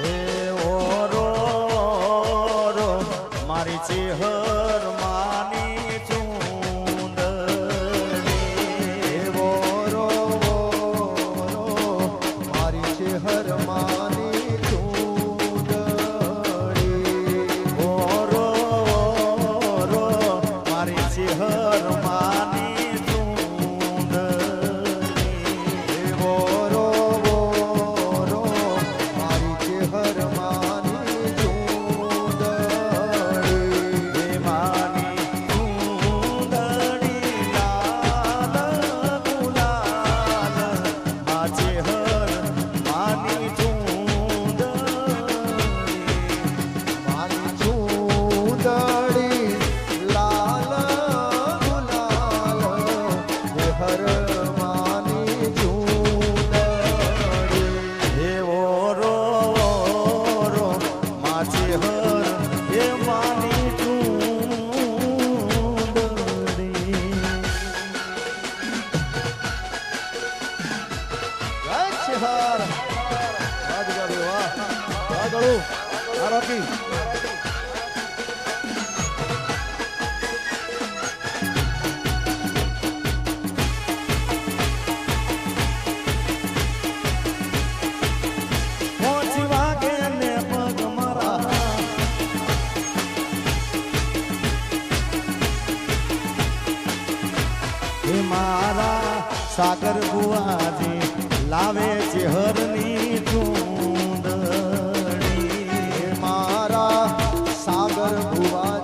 Yeah. છે sir. આરોપી સાગર બુઆજી લાવે છે હરની ચૂંદડી મારા સાગર ભુવા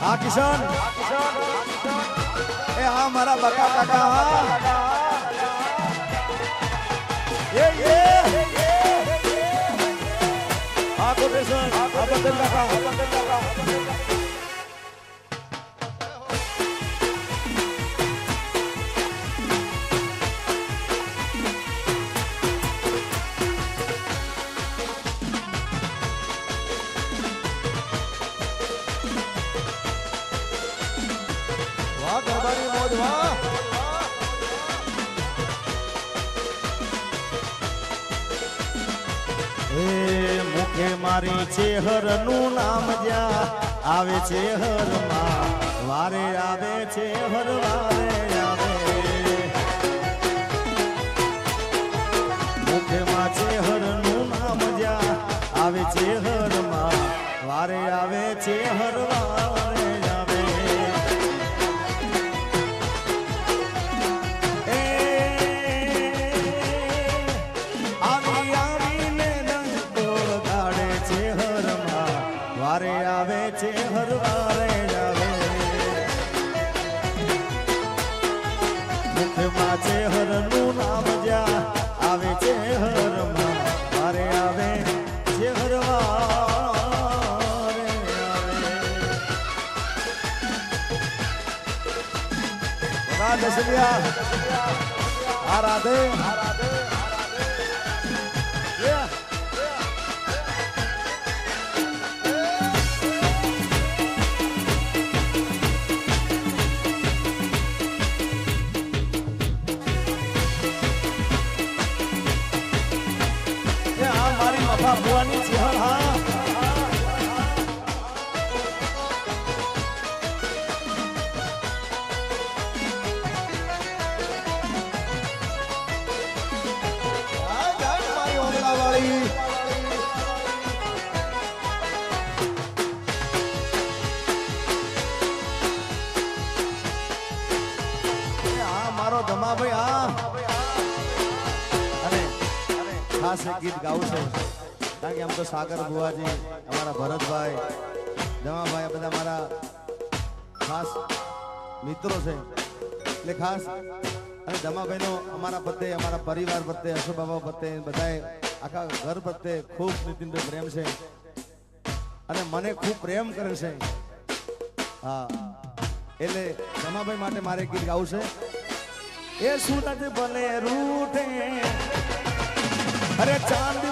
હા, કિશન? એ હા, મારા બકા કાકા, હા. એ એ. હા કોટેશન હા બદલ કાકા. મારી છે હરનું નામ જ્યાં આવે છે હરમાં. વારે આવે છે, હર વારે આવે. મુખમાં છે હરનું નામ જ્યાં આવે છે હરમાં. વારે આવે છે હરવા હારે આવે છે હરવારે આવે. મુખમાં છે, હરનું નામ જ્યાં આવે છે, હરમાં હારે આવે છે હરવારે આવે. રાધે રાધે મફા બુવાની હા મારી ધમાભાઈ આ અને ખાસ ગીત ગાવું છે. કારણ કે આમ તો સાગર બુવાજી અમારા ભરતભાઈ જમાભાઈ બધા મારા ખાસ મિત્રો છે. એટલે ખાસ અને જમાભાઈનો અમારા પ્રત્યે, અમારા પરિવાર પ્રત્યે અશોકબાબા પ્રત્યે, બધાએ આખા ઘર પ્રત્યે ખૂબ નીતિનભાઈ પ્રેમ છે. અને મને ખૂબ પ્રેમ કરે છે. હા. એટલે જમાભાઈ માટે મારે ગીત ગાવું છે. એ સુરત બને રૂઠે અરે ચાંદ